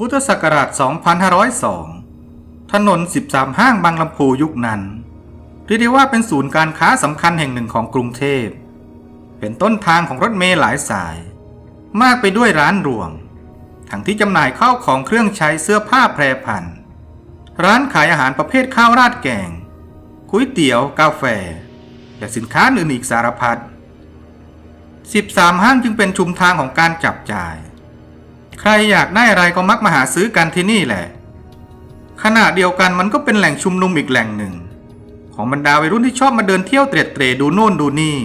พุทธศักราช 2502 ถนน 13 ห้างบางลำพูยุคนั้นเรียกได้ว่าเป็นศูนย์การค้าสำคัญแห่งหนึ่งของกรุงเทพ เป็นต้นทางของรถเมล์หลายสาย มากไปด้วยร้านรวง ทั้งที่จำหน่ายข้าวของเครื่องใช้เสื้อผ้าแพรพัน ร้านขายอาหารประเภทข้าวราดแกงก๋วยเตี๋ยว กาแฟ และสินค้าอื่นอีกสารพัด 13 ห้างจึงเป็นชุมทางของการจับจ่าย ใครอยากได้อะไรก็มักมาหาซื้อกันที่นี่แหละ ขณะเดียวกันมันก็เป็นแหล่งชุมนุมอีกแหล่งหนึ่ง ของบรรดาวัยรุ่นที่ชอบมาเดินเที่ยวเตร็ดเตรดูโน่นดูนี่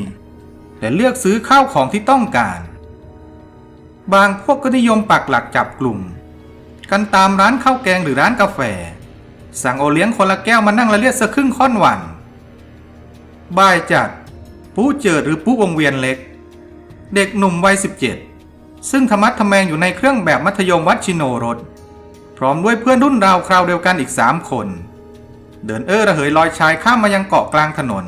และเลือกซื้อข้าวของที่ต้องการ บางพวกก็นิยมปักหลักจับกลุ่ม กันตามร้านข้าวแกงหรือร้านกาแฟ สั่งโอเลี้ยงคนละแก้วมานั่งละเลียดสักครึ่งค่อนวันบ่ายจัดปู้เจิดหรือปู้วงเวียนเล็ก เด็กหนุ่มวัย17 ซึ่งธรรมัดทแมงอยู่ในเครื่องแบบมัธยมวัดชิโนรสพร้อมด้วยเพื่อนรุ่นราวคราวเดียวกันอีกสามคน เดินเอ้อระเหยลอยชายข้ามมายังเกาะกลางถนน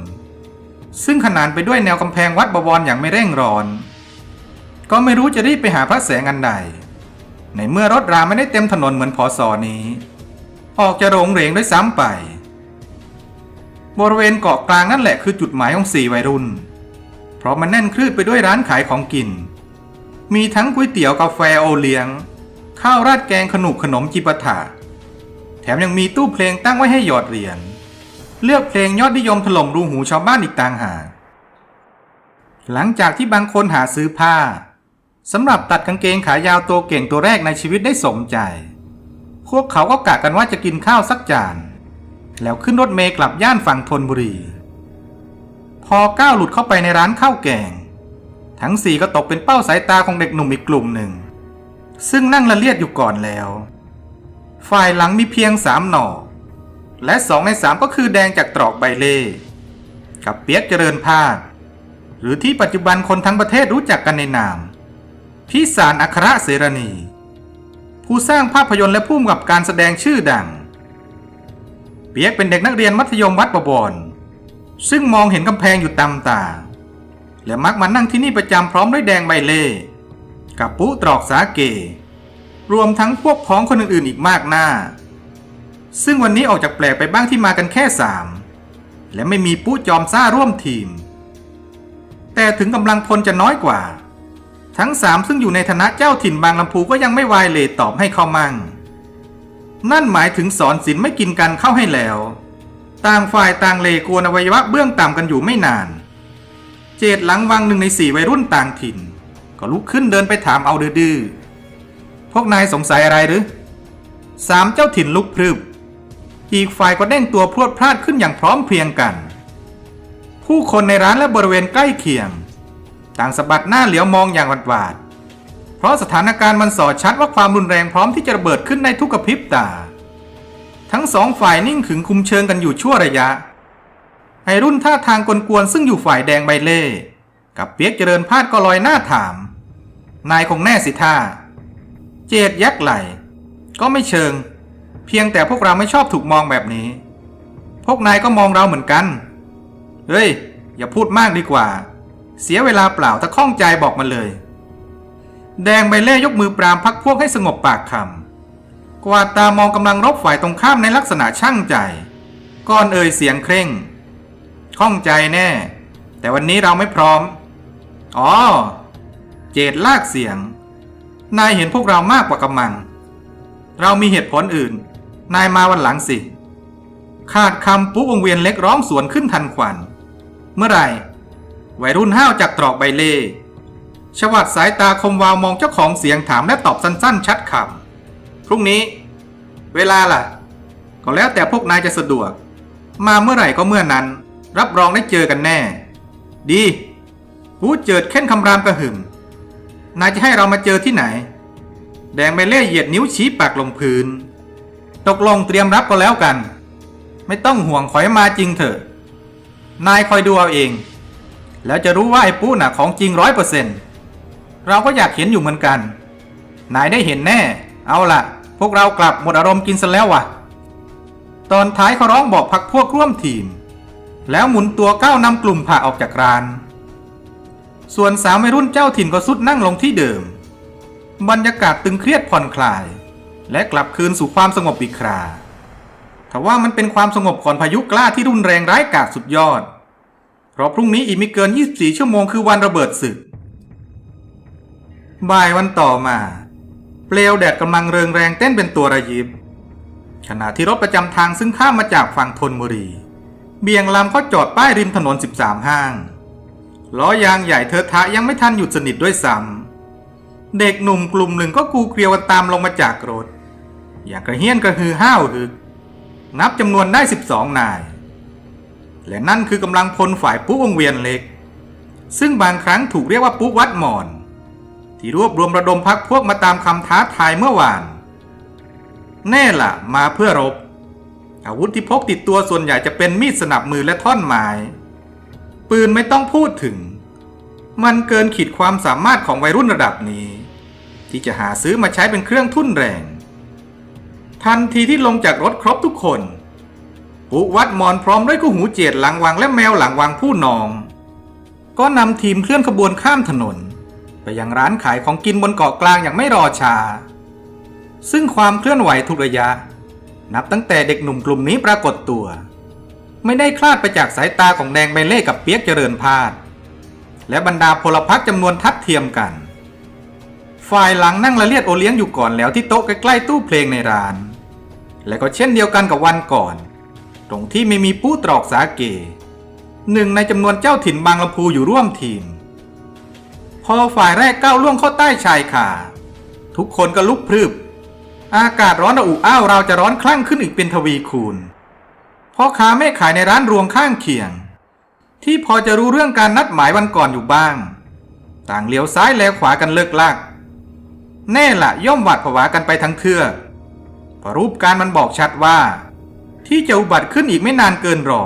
ซึ่งขนานไปด้วยแนวกำแพงวัดบวรอย่างไม่เร่งร้อน ก็ไม่รู้จะรีบไปหาพระแสงอันใด ในเมื่อรถราไม่ได้เต็มถนนเหมือนพอสอนี้ ออกจะโรงเหรงด้วยซ้ำไปบริเวณเกาะกลางนั่นแหละคือจุดหมายของสี่วัยรุ่น เพราะมันแน่นคลืดไปด้วยร้านขายของกิน มีทั้งก๋วยเตี๋ยวกาแฟโอเลี้ยง ข้าวราดแกงขนุกขนมจิปาถะแถมยังมีตู้เพลงตั้งไว้ให้หยอดเหรียญเลือกเพลงยอดนิยมถล่มรูหูชาวบ้านอีกต่างหากหลังจากที่บางคนหาซื้อผ้าสำหรับตัดกางเกงขายาวตัวเก่งตัวแรกในชีวิตได้สมใจ พวกเขาก็กะกันว่าจะกินข้าวสักจาน แล้วขึ้นรถเมล์กลับย่านฝั่งธนบุรี พอก้าวหลุดเข้าไปในร้านข้าวแกง ทั้งสี่ก็ตกเป็นเป้าสายตาของเด็กหนุ่มอีกกลุ่มหนึ่ง ซึ่งนั่งละเลียดอยู่ก่อนแล้ว ฝ่ายหลังมีเพียงสามหน่อ และสองในสามก็คือแดงจากตรอกใบเล่ กับเปียกเจริญภาค หรือที่ปัจจุบันคนทั้งประเทศรู้จักกันในนาม พิสารอัครเสรณี ผู้สร้างภาพยนตร์และผู้กำกับการแสดงชื่อดัง เปียกเป็นเด็กนักเรียนมัธยมวัดประบอนซึ่งมองเห็นกำแพงอยู่ตามตา และมักมานั่งที่นี่ประจำพร้อมด้วยแดงใบเล่กับปุ๊ตรอกสาเก รวมทั้งพวกพ้องคนอื่นๆอีกมากหน้า ซึ่งวันนี้ออกจากแปลกไปบ้างที่มากันแค่สามและไม่มีปุ๊จอมซ่าร่วมทีม แต่ถึงกำลังพลจะน้อยกว่า ทั้งสามซึ่งอยู่ในฐานะเจ้าถิ่นบางลำพูก็ยังไม่วายเลตตอบให้เข้ามั่ง นั่นหมายถึงสอนศิลไม่กินกันเข้าให้แล้ว ต่างฝ่ายต่างเลกวนอวัยวะเบื้องต่ำกันอยู่ไม่นาน เจดหลังวังหนึ่งในสี่วัยรุ่นต่างถิ่น ก็ลุกขึ้นเดินไปถามเอาดื้อๆพวกนายสงสัยอะไรหรือสามเจ้าถิ่นลุกพรึบ อีกฝ่ายก็เด้งตัวพรวดพลาดขึ้นอย่างพร้อมเพรียงกัน ผู้คนในร้านและบริเวณใกล้เคียง ต่างสะบัดหน้าเหลียวมองอย่างหวาดๆเพราะสถานการณ์มันสอดชัดว่าความรุนแรงพร้อมที่จะระเบิดขึ้นในทุกกระพริบตา ทั้งสองฝ่ายนิ่งขึงคุมเชิงกันอยู่ชั่วระยะ ไอรุ่นท่าทางกลวนๆซึ่งอยู่ฝ่ายแดงใบเล่ กับเปียกเจริญพาดก็ลอยหน้าถาม นายคงแน่สิท่า เจดยักไหล ก็ไม่เชิง เพียงแต่พวกเราไม่ชอบถูกมองแบบนี้ พวกนายก็มองเราเหมือนกัน เฮ้ย อย่าพูดมากดีกว่า เสียเวลาเปล่าถ้าข้องใจบอกมาเลย แดงใบเล่ยกมือปรามพักพวกให้สงบปากคำกวาดตามองกำลังรบฝ่ายตรงข้ามในลักษณะช่างใจ ก่อนเอ่ยเสียงเคร่ง ข้องใจแน่ แต่วันนี้เราไม่พร้อม อ๋อ เจดลากเสียง นายเห็นพวกเรามากกว่ากำมัง เรามีเหตุผลอื่น นายมาวันหลังสิ ขาดคำปุ๊บวงเวียนเล็กร้องสวนขึ้นทันควัน เมื่อไหร่วัยรุ่นห้าวจากตรอกใบเล่ชวัดสายตาคมวาวมองเจ้าของเสียงถามและตอบสั้นๆ ชัดคำพรุ่งนี้ เวลาล่ะ ก็แล้วแต่พวกนายจะสะดวก มาเมื่อไหร่ก็เมื่อนั้น รับรองได้เจอกันแน่ ดีหูเจิดเข้นคำรามกระหึ่ม นายจะให้เรามาเจอที่ไหน แดงใบเล่เหยียดนิ้วชี้ปากลงพื้น ตกลงเตรียมรับก็แล้วกัน ไม่ต้องห่วงขอยมาจริงเถอะ นายคอยดูเอาเอง แล้วจะรู้ว่าไอ้ปู้น่ะของจริงร้อยเปอร์เซ็นต์เราก็อยากเห็นอยู่เหมือนกัน นายได้เห็นแน่ เอาล่ะ พวกเรากลับหมดอารมณ์กินซะแล้วว่ะ ตอนท้ายเขาร้องบอกพักพวกร่วมทีม แล้วหมุนตัวก้าวนำกลุ่มผ่าออกจากร้าน ส่วนสาววัยรุ่นเจ้าถิ่นก็สุดนั่งลงที่เดิม บรรยากาศตึงเครียดผ่อนคลาย และกลับคืนสู่ความสงบอีกคราทว่ามันเป็นความสงบก่อนพายุกล้าที่รุนแรงร้ายกาจสุดยอด เพราะพรุ่งนี้อีกไม่เกิน 24 ชั่วโมงคือวันระเบิดศึก บ่ายวันต่อมา เปลวแดดกำลังเริงแรงเต้นเป็นตัวระยิบ ขณะที่รถประจำทางซึ่งข้ามมาจากฝั่งธนบุรี เบี่ยงลำเขาจอดป้ายริมถนน 13 ห้าง ล้อยางใหญ่เทอะทะยังไม่ทันหยุดสนิทด้วยซ้ำเด็กหนุ่มกลุ่มหนึ่งก็กูเกลียวกันตามลงมาจากรถ อย่างกระเฮี้ยนกระฮือห้าวฮึก นับจำนวนได้ 12 นาย และนั่นคือกำลังพลฝ่ายปุ๊วงเวียนเล็ก ซึ่งบางครั้งถูกเรียกว่าปุ๊วัดหมอน ที่รวบรวมระดมพักพวกมาตามคำท้าทายเมื่อวาน แน่ละมาเพื่อรบ อาวุธที่พกติดตัวส่วนใหญ่จะเป็นมีดสนับมือและท่อนไม้ปืนไม่ต้องพูดถึง มันเกินขีดความสามารถของวัยรุ่นระดับนี้ ที่จะหาซื้อมาใช้เป็นเครื่องทุ่นแรง ทันทีที่ลงจากรถครบทุกคนปุวัดมอนพร้อมด้วยกู้หูเจียดหลังวังและแมวหลังวังผู้นอง ก็นำทีมเคลื่อนขบวนข้ามถนน ไปยังร้านขายของกินบนเกาะกลางอย่างไม่รอช้าซึ่งความเคลื่อนไหวทุกระยะ นับตั้งแต่เด็กหนุ่มกลุ่มนี้ปรากฏตัว ไม่ได้คลาดไปจากสายตาของแดงใบเล่กับเปียกเจริญพาดและบรรดาพลพรรคจำนวนทัดเทียมกัน ฝ่ายหลังนั่งละเลียดโอเลี้ยงอยู่ก่อนแล้วที่โต๊ะใกล้ๆตู้เพลงในร้าน และก็เช่นเดียวกันกับวันก่อน ตรงที่ไม่มีผู้ตรอกสาเกหนึ่งในจำนวนเจ้าถิ่นบางลำพูอยู่ร่วมทีม พอฝ่ายแรกก้าวล่วงเข้าใต้ชายคาทุกคนก็ลุกพรึบ อากาศร้อนระอุอ้าวเราจะร้อนคลั่งขึ้นอีกเป็นทวีคูณพ่อค้าแม่ขายในร้านรวงข้างเคียง ที่พอจะรู้เรื่องการนัดหมายวันก่อนอยู่บ้าง ต่างเลี้ยวซ้ายแลขวากันเลิกลาก แน่ละย่อมหวาดผวากันไปทั้งเทือกเพราะรูปการมันบอกชัดว่า ที่จะอุบัติขึ้นอีกไม่นานเกินรอ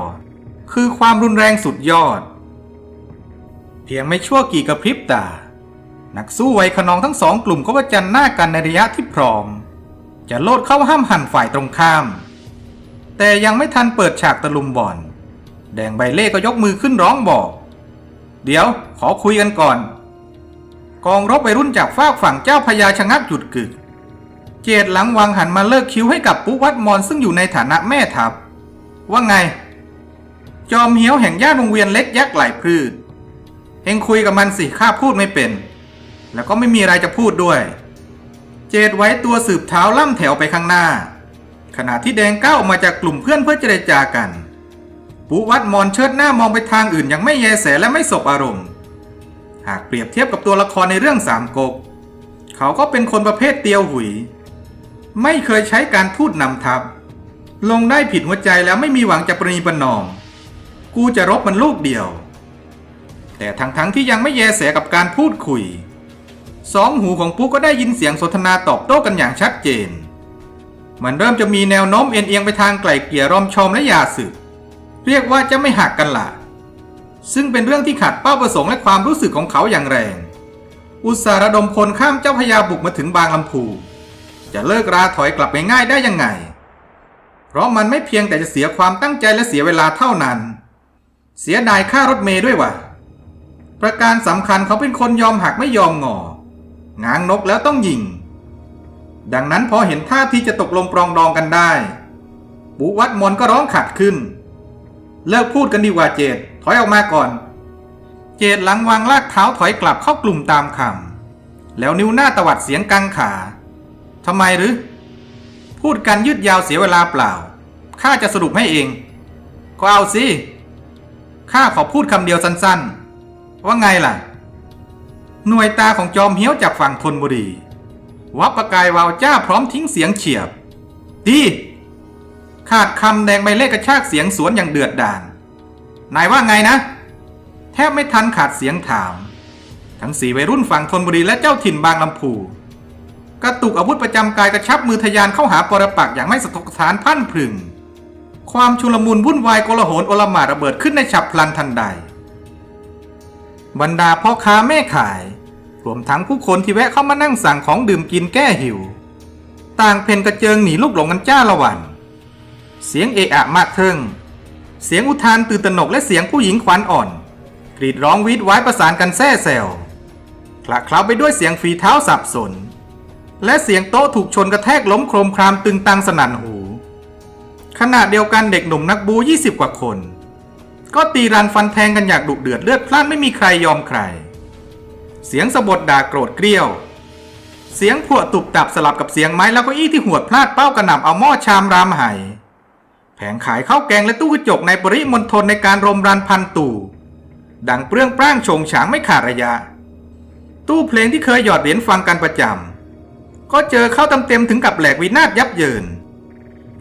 คือความรุนแรงสุดยอด เพียงไม่ชั่วกี่กระพริบตา นักสู้ไวขนองทั้งสองกลุ่มก็ประจันหน้ากันในระยะที่พร้อม จะโลดเข้าห้ามหันฝ่ายตรงข้าม แต่ยังไม่ทันเปิดฉากตะลุมบอลแดงใบเล่ก็ยกมือขึ้นร้องบอก เดี๋ยวขอคุยกันก่อน กองรบวัยรุ่นจากฝากฝั่งเจ้าพญาชะงักหยุดกึก เจดหลังวังหันมาเลิกคิ้วให้กับปุ๊วัดมอนซึ่งอยู่ในฐานะแม่ทัพ ว่าไง จอมเหี้ยวแห่งย่านวงเวียนเล็กยักษ์ไหลพืชเองคุยกับมันสิข้าพูดไม่เป็น แล้วก็ไม่มีอะไรจะพูดด้วย เจดไว้ตัวสืบเท้าล่ำแถวไปข้างหน้า ขณะที่แดงก้าวออกมาจากกลุ่มเพื่อนเพื่อเจรจากันปุวัดมอนเชิดหน้ามองไปทางอื่นอยังไม่แยแสและไม่สบอารมณ์ หากเปรียบเทียบกับตัวละครในเรื่องสามก๊กเขาก็เป็นคนประเภทเตียวหุย ไม่เคยใช้การพูดนำทัพลงได้ผิดหัวใจแล้วไม่มีหวังจะประนีประนอม กูจะรบมันลูกเดียว แต่ทั้งทั้งๆที่ยังไม่แยแสกับการพูดคุย สองหูของปุ๊กก็ได้ยินเสียงสนทนาตอบโต้กันอย่างชัดเจน มันเริ่มจะมีแนวโน้มเอ็นเอียงไปทางไกล่เกลี่ยรอมชอมและยาสึก เรียกว่าจะไม่หักกันละซึ่งเป็นเรื่องที่ขัดเป้าประสงค์และความรู้สึกของเขาอย่างแรง อุตสาหระดมพลข้ามเจ้าพยาบุกมาถึงบางลำพู จะเลิกราถอยกลับไปง่ายได้ยังไง เพราะมันไม่เพียงแต่จะเสียความตั้งใจและเสียเวลาเท่านั้น เสียดายค่ารถเมย์ด้วยว่ะประการสำคัญเขาเป็นคนยอมหักไม่ยอมงอ ง้างนกแล้วต้องยิง ดังนั้นพอเห็นท่าที่จะตกลงปรองดองกันได้บุวัดมนก็ร้องขัดขึ้น เลิกพูดกันดีกว่าเจดถอยออกมาก่อน เจดหลังวางลากเท้าถอยกลับเข้ากลุ่มตามคำแล้วนิ้วหน้าตวัดเสียงกังขาทำไมหรือ พูดกันยืดยาวเสียเวลาเปล่าข้าจะสรุปให้เอง ก็เอาสิข้าขอพูดคำเดียวสั้นๆ ว่าไงล่ะ หน่วยตาของจอมเหี้ยวจากฝั่งธนบุรี วับประกายวาวจ้าพร้อมทิ้งเสียงเฉียบ ดี ขาดคำแดงใบเล่กระชากเสียงสวนอย่างเดือดดาลนายว่าไงนะ แทบไม่ทันขาดเสียงถาม ทั้งสี่วัยรุ่นฝั่งธนบุรีและเจ้าถิ่นบางลำพูกระตุกอาวุธประจำกายกระชับมือทะยานเข้าหาปรปักอย่างไม่สะทกสานพันพรึง ความชุลมุนวุ่นวายโกลาหลโอลหมาระเบิดขึ้นในฉับพลันทันใด บรรดาพ่อค้าแม่ขาย รวมทั้งผู้คนที่แวะเข้ามานั่งสั่งของดื่มกินแก้หิว ต่างเพนกระเจิงหนีลูกหลงกันจ้าละวันเสียงเอะอะมาเทิง เสียงอุทานตื่นตระหนกและเสียงผู้หญิงขวัญอ่อน กรีดร้องวีดไว้ประสานกันแซ่แซวคละเคล้าไปด้วยเสียงฝีเท้าสับสน และเสียงโต๊ะถูกชนกระแทกล้มโครมครามตึงตังสนั่นหู ขณะเดียวกันเด็กหนุ่มนักบู 20 กว่าคน ก็ตีรันฟันแทงกันอย่างดุเดือดเลือดพล่านไม่มีใครยอมใคร เสียงสะบดด่าโกรธเกรี้ยว เสียงพวตุบตับสลับกับเสียงไม้แล้วก็อี้ที่หวดพลาดเป้ากระหน่ำเอาหม้อชามรามไห่แผงขายข้าวแกงและตู้กระจกในปริมณฑลในการรมรันพันตู่ ดังเปรี้ยงปร้างโฉงฉางไม่ขาดระยะ ตู้เพลงที่เคยหยอดเหรียญฟังกันประจำก็เจอเข้าเต็มๆถึงกับแหลกวินาศยับเยิน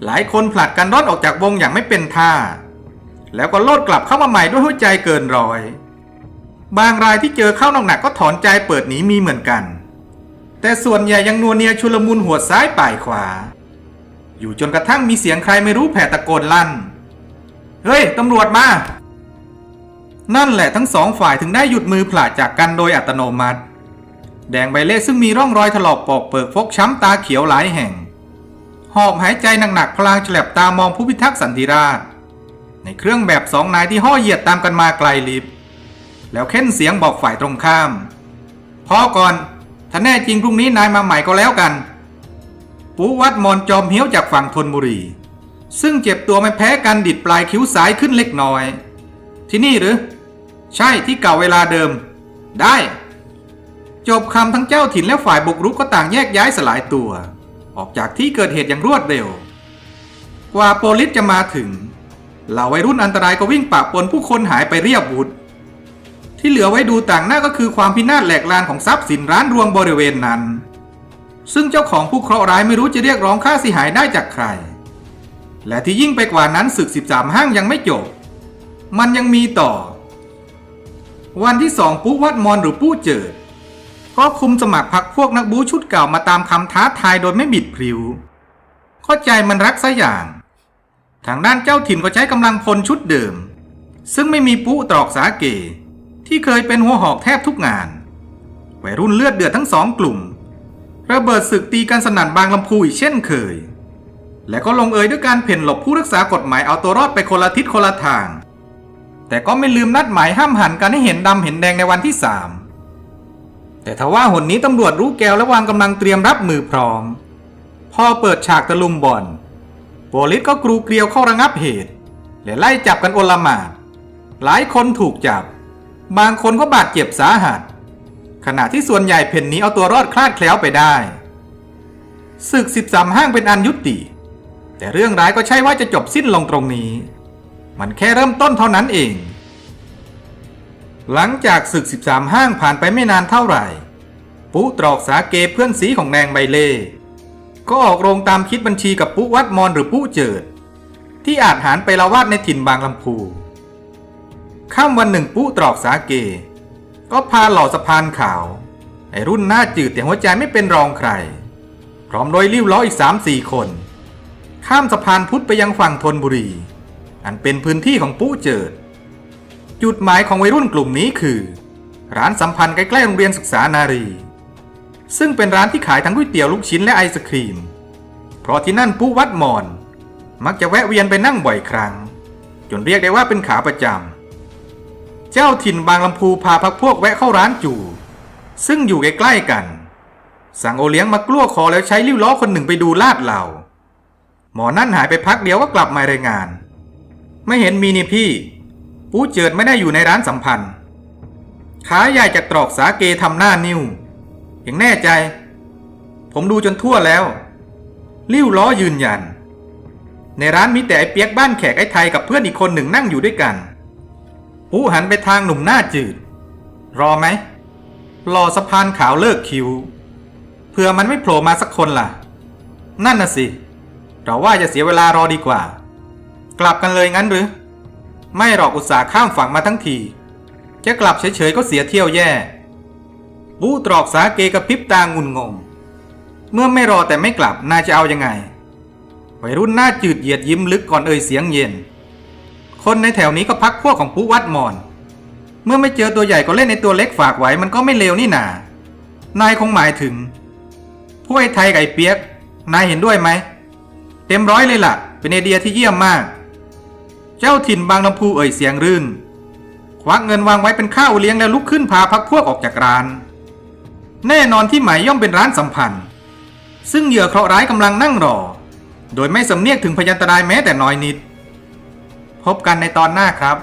หลายคนผลัดกันร่อนออกจากวงอย่างไม่เป็นท่า แล้วก็โลดกลับเข้ามาใหม่ด้วยหัวใจเกินร้อย บางรายที่เจอเข้าหนักๆก็ถอนใจเปิดหนีมีเหมือนกัน แต่ส่วนใหญ่ยังนัวเนียชุลมุนหัวซ้ายป่ายขวา อยู่จนกระทั่งมีเสียงใครไม่รู้แผ่ตะโกนลั่น เฮ้ย ตำรวจมา นั่นแหละทั้งสองฝ่ายถึงได้หยุดมือผลาดจากกันโดยอัตโนมัติ แดงใบเล่ซึ่งมีร่องรอยถลอกปอกเปิกฟกช้ำตาเขียวหลายแห่ง หอบหายใจหนักๆพลางฉลับตามองผู้พิทักษ์สันติราษในเครื่องแบบสองนายที่ห่อเหยียดตามกันมาไกลลิบ แล้วเค้นเสียงบอกฝ่ายตรงข้าม พอก่อน ถ้าแน่จริงพรุ่งนี้นายมาใหม่ก็แล้วกัน ปูวัดมอนจอมเหี้ยวจากฝั่งธนบุรี ซึ่งเจ็บตัวไม่แพ้กันดิดปลายคิ้วซ้ายขึ้นเล็กน้อย ที่นี่หรือ ใช่ที่เก่าเวลาเดิม ได้ จบคำทั้งเจ้าถิ่นและฝ่ายบุกรุกก็ต่างแยกย้ายสลายตัว ออกจากที่เกิดเหตุอย่างรวดเร็ว กว่าโปลิสจะมาถึงเหล่าวัยรุ่นอันตรายก็วิ่งปะปนผู้คนหายไปเรียบวุฒ ที่เหลือไว้ดูต่างหน้าก็คือความพินาศแหลกลานของทรัพย์สินร้านรวงบริเวณนั้น ซึ่งเจ้าของผู้เคราะห์ร้ายไม่รู้จะเรียกร้องค่าเสียหายได้จากใคร และที่ยิ่งไปกว่านั้นศึก 13 ห้างยังไม่จบ มันยังมีต่อ วันที่สองปุ๊วัดมอนหรือปู้เจิดก็คุมสมัครพักพวกนักบูชุดเก่ามาตามคำท้าทายโดยไม่บิดพริ้วเข้าใจมันรักซะอย่าง ทางด้านเจ้าถิ่นก็ใช้กำลังพลชุดเดิม ซึ่งไม่มีปุ๊ตรอกสาเก ที่เคยเป็นหัวหอกแทบทุกงานวัยรุ่นเลือดเดือดทั้งสองกลุ่ม ระเบิดศึกตีกันสนั่นบางลำพูอีกเช่นเคย และก็ลงเอยด้วยการเพ่นหลบผู้รักษากฎหมายเอาตัวรอดไปคนละทิศคนละทาง แต่ก็ไม่ลืมนัดหมายห้ามหันกันให้เห็นดำเห็นแดงในวันที่สามแต่ทว่าหนนี้ตำรวจรู้แก้วและวางกำลังเตรียมรับมือพร้อม พอเปิดฉากตะลุมบอลโปลิสก็กรูเกลียวเข้าระงับเหตุ และไล่จับกันโอลหมาดหลายคนถูกจับ บางคนก็บาดเจ็บสาหัส ขณะที่ส่วนใหญ่เพ่นนี้เอาตัวรอดคลาดแคล้วไปได้ศึกสิบสามห้างเป็นอันยุติ แต่เรื่องร้ายก็ใช่ว่าจะจบสิ้นลงตรงนี้ มันแค่เริ่มต้นเท่านั้นเอง หลังจากศึก 13 ห้างผ่านไปไม่นานเท่าไหร่ ปุ๊ตรอกสาเกเพื่อนสีของแนงใบเล่ ก็ออกโรงตามคิดบัญชีกับปุ๊วัดมอนหรือปุ๊เจิด ที่อาจหารไปละวาดในถิ่นบางลำพู ค่ำวันหนึ่งปุ๊ตรอกสาเก ก็พาเหล่าสะพานขาว ไอรุ่นหน้าจืดแต่หัวใจไม่เป็นรองใคร พร้อมโดยลิ้วล้ออีกสามสี่คน ข้ามสะพานพุทธไปยังฝั่งธนบุรี อันเป็นพื้นที่ของปุ๊เจิด จุดหมายของวัยรุ่นกลุ่มนี้คือ ร้านสัมพันธ์ใกล้ๆโรงเรียนศึกษานารี ซึ่งเป็นร้านที่ขายทั้งก๋วยเตี๋ยวลูกชิ้นและไอศครีม เพราะที่นั่นปุ๊วัดมอน มักจะแวะเวียนไปนั่งบ่อยครั้ง จนเรียกได้ว่าเป็นขาประจำ เจ้าถิ่นบางลำพูพาพักพวกแวะเข้าร้านจู่ ซึ่งอยู่ใกล้ๆกัน สั่งโอเลี้ยงมากลั้วคอแล้วใช้ลิ้วล้อคนหนึ่งไปดูลาดเหล่า หมอนั่นหายไปพักเดียวก็กลับมารายงาน ไม่เห็นมีนี่พี่ ปูเจิดไม่ได้อยู่ในร้านสัมพันธ์ขาใหญ่จากตรอกสาเกทำหน้านิ้วอย่างแน่ใจ ผมดูจนทั่วแล้ว ลิ้วล้อยืนยัน ในร้านมีแต่ไอ้เปียกบ้านแขกไอ้ไทยกับเพื่อนอีกคนหนึ่งนั่งอยู่ด้วยกัน ปูหันไปทางหนุ่มหน้าจืด รอไหม รอสะพานขาวเลิกคิวเพื่อมันไม่โผล่มาสักคนล่ะ นั่นน่ะสิ เราว่าจะเสียเวลารอดีกว่า กลับกันเลยงั้นหรือ ไม่หรอกอุตส่าห์ข้ามฝั่งมาทั้งที จะกลับเฉยๆก็เสียเที่ยวแย่ บูตรอกสาเกกระพริบตางุนงง เมื่อไม่รอแต่ไม่กลับน่าจะเอายังไงวัยรุ่นหน้าจืดเหยียดยิ้มลึกก่อนเอ่ยเสียงเย็น คนในแถวนี้ก็พักพวกของผู้วัดมอน เมื่อไม่เจอตัวใหญ่ก็เล่นในตัวเล็กฝากไว้มันก็ไม่เลวนี่นานายคงหมายถึงพวกไอ้ไทยไก่เปียก นายเห็นด้วยไหม เต็มร้อยเลยละ่ะ เป็นไอเดียที่เยี่ยมมาก เจ้าถิ่นบางลำพูเอ่ยเสียงรื่น ควักเงินวางไว้เป็นข้าวเลี้ยงแล้วลุกขึ้นพาพักพวกออกจากร้าน แน่นอนที่หมายย่อมเป็นร้านสัมพันธ์ ซึ่งเหยื่อเคราะห์ร้ายกำลังนั่งรอ โดยไม่สำเนียกถึงพยันตรายแม้แต่น้อยนิด พบกันในตอนหน้าครับ